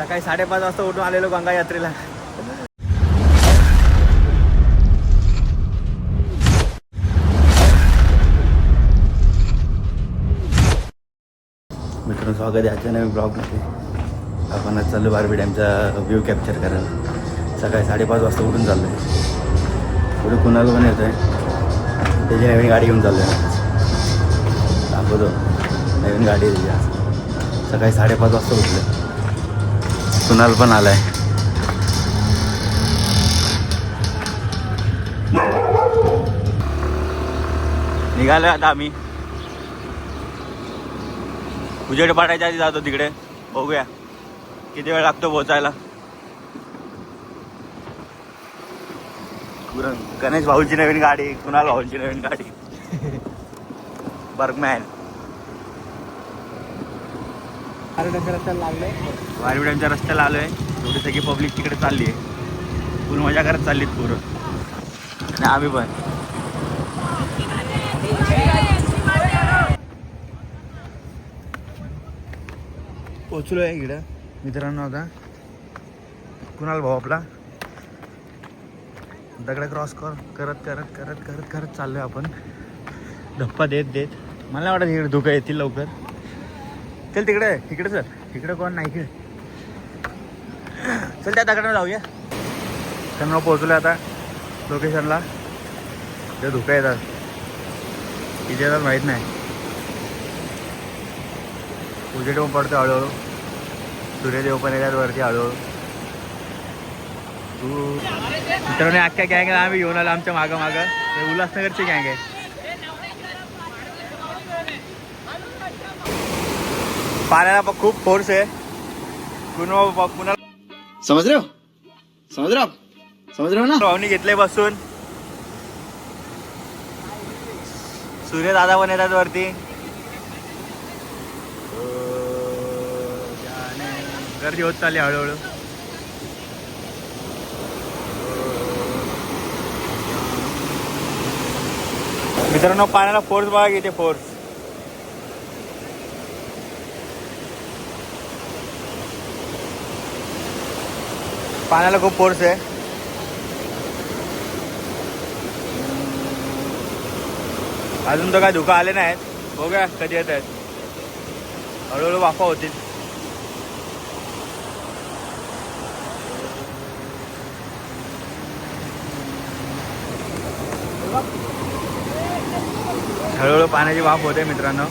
सकाळी साडेपाच वाजता उठून आलेलो गंगा यात्रेला. मित्रांनो स्वागत आहे आजच्या नवीन ब्लॉगमध्ये. आपण आज चाललो बारबी डॅमचा व्ह्यू कॅप्चर करायला. सकाळी साडेपाच वाजता उठून चाललो आहे. पुढे कुणाला पण येतो आहे त्याची नवीन गाडी घेऊन चाललो आहे दाखवतो. नवीन गाडी त्याची सकाळी साडेपाच वाजता उठलं कुणाल पण आलाय. निघालो आता आम्ही. उजेड पाडायच्या आधी जातो तिकडे. बघूया. किती वेळ लागतो पोचायला गणेश भाऊची नवीन गाडी कुणाल भाऊची नवीन गाडी. बर्गमॅन लागले वारविड्यांच्या रस्त्याला आलो आहे थोडी सगळी पब्लिक तिकडे चालली आहे. फुल मजा करत चाललीत पोरं. आणि आम्ही पण. पोचलो आहे इकडं. मित्रांनो आता. कुणाल भाऊ आपला. दगड क्रॉस कर करत करत करत करत करत चाललोय आपण. धप्पा देत देत. मला वाटत इकडे धुकं येतील लवकर. चल तिकडे तिकडे चल. तिकडे कोण नाही खेळ. चल त्या दगडानं जाऊया. त्यांना पोहोचलो आता लोकेशनला ते धुका येतात. किती येतात माहीत नाही. उजेड पण पडतो हळूहळू. सूर्यदेव पण येतात वरती हळूहळू. तू मित्रांनो अख्ख्या गँग आम्ही घेऊन आलो आमच्या मागं मागं ते उल्हासनगरची गँग आहे. पाण्याला पण खूप फोर्स आहे. कुणा कुणाला समझ रहे हो? समझ रहे हो समझ रहे हो ना? भाऊनी घेतले बसून. सूर्य दादा पण येतात वरती. गर्दी होत चालली हळूहळू. मित्रांनो पाण्याला फोर्स बघा किती फोर्स पाण्याला खूप फोर्स आहे. अजून तर काय धुका आले नाहीत. बघूया कधी येत आहेत. हळूहळू वाफा होतील. हळूहळू पाण्याची वाफ होते मित्रांनो.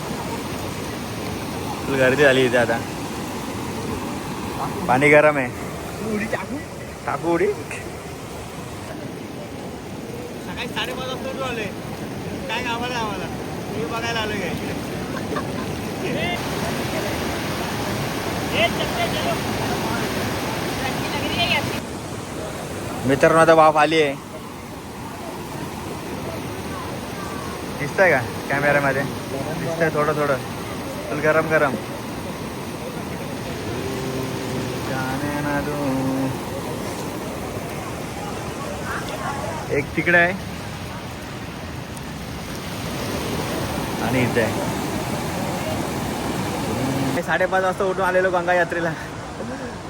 फुल गर्दी झाली इथे आता. पाणी गरम आहे. टाकू उडी. सकाळी साडेपाच वाजता उठून आलोय. काय आम्हाला आम्हाला. मी बघायला आलोय काय? मित्रांनो आता वाफ आली आहे दिसतंय का कॅमेऱ्यामध्ये दिसतंय थोडं थोडं. फुल गरम गरम. जाने एक तिकडे आहे. आणि इथे आहे. साडेपाच वाजता उठून आलेलो गंगा यात्रेला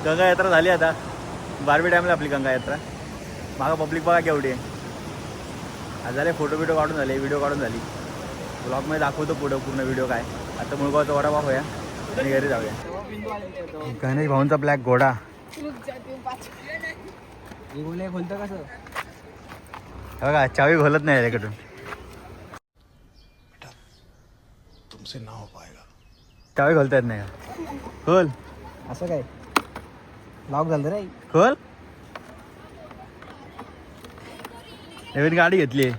गंगा यात्रा झाली आता. बारबी डॅमला आपली गंगा यात्रा मागं पब्लिक बघा केवढी आहे. आज झाले फोटो बिटो काढून झाले व्हिडिओ काढून झाली. ब्लॉगमध्ये दाखवतो पुढं पूर्ण व्हिडिओ काय. आता मुळगावचा वडापाव होया. आणि घरी जाऊया. गणेश भाऊंचा ब्लॅक घोडा. बघा चावी खोलत नाही याच्याकडून. तुमसे ना हो पाएगा चावी खोलता येत नाही. का खोल. असं काय? लॉक झालं रे खोल. नवीन गाडी घेतली.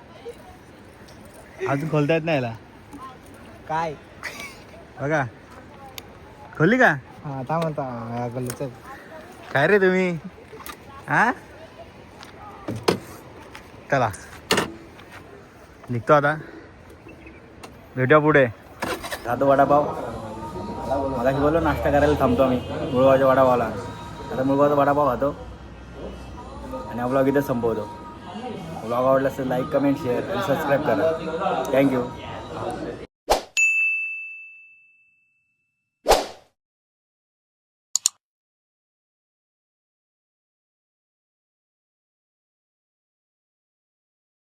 अजून खोलता येत नाही याला. काय? बघा. खोलली का? हा थांब आता गल्लीचं काय रे तुम्ही? हा? चला. निघतो आता. भेटूया पुढे. खातो वडापाव. मला बोललो नाश्ता करायला थांबतो आम्ही मुळगावच्या वडापावला. आता मुळगावचा वडापाव खातो. आणि ब्लॉग इथं संपवतो. ब्लॉग आवडला असेल लाईक कमेंट शेअर आणि सबस्क्राईब करा. Thank you